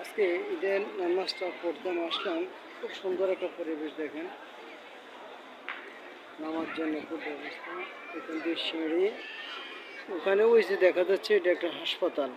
আজকে ঈদের নামাজটা পড়তাম, আসলাম। খুব সুন্দর একটা পরিবেশ দেখেন। নামার জন্য খুব ব্যবস্থা। এখান দিয়ে সিঁড়ি। ওখানে ওই যে দেখা যাচ্ছে, এটা একটা হাসপাতাল।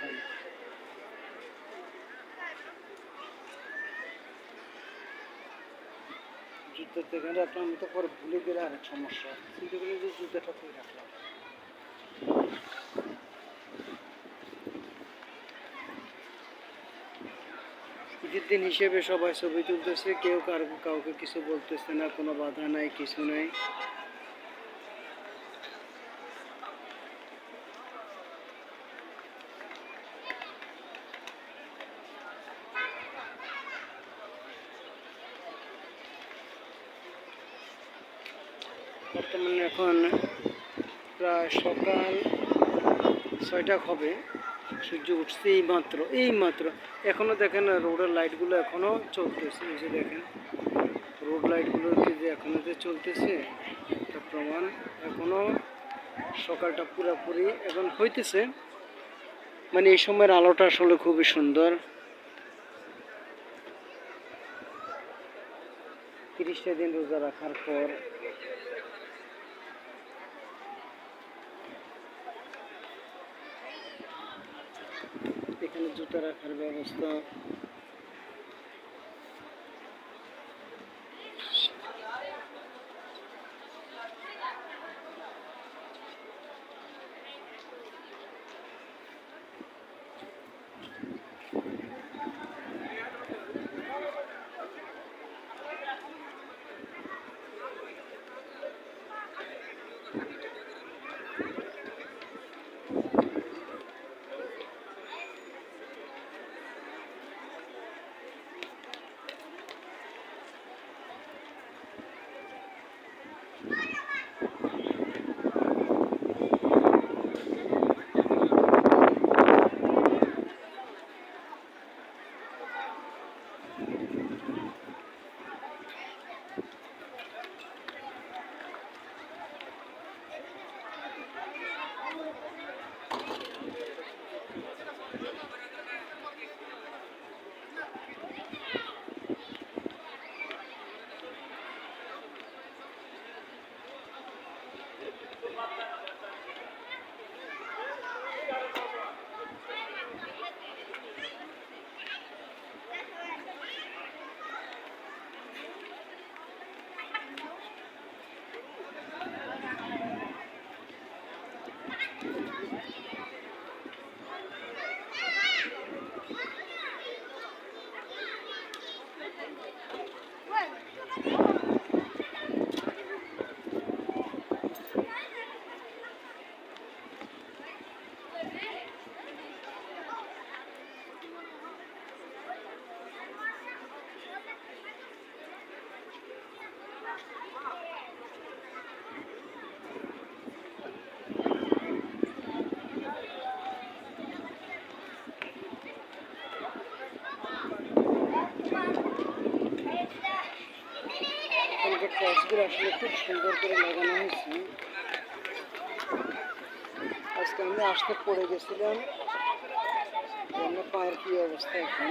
খান। জুতো এখানে রাখলাম আমি তো পরে ভুলে গেলে আরেক সমস্যা। কিন্তু জুতোটা করে রাখলাম। ঈদের দিন হিসেবে সবাই ছবি তুলতেছে, কেউ কার কাউকে কিছু বলতেছে না, কোনো বাধা নাই, কিছু নাই। বর্তমানে এখন প্রায় সকাল ছয়টা হবে। সূর্য উঠছে এই মাত্র এই মাত্র এখনও দেখেন রোডের লাইটগুলো এখনও চলতেছে, এই যে দেখেন। রোড লাইটগুলো যে এখনও যে চলতেছে, তার প্রমাণ এখনও সকালটা পুরোপুরি এখন হইতেছে। মানে এই সময়ের আলোটা আসলে খুবই সুন্দর। তিরিশটা দিন রোজা রাখার পর এখানে জুতা রাখার ব্যবস্থা ট্যাক্সগুলো আসলে খুব সুন্দর করে লাগানো হয়েছে। আজকে আমি আসতে পড়ে গেছিলাম। আমার পায়ের কি অবস্থা এখন?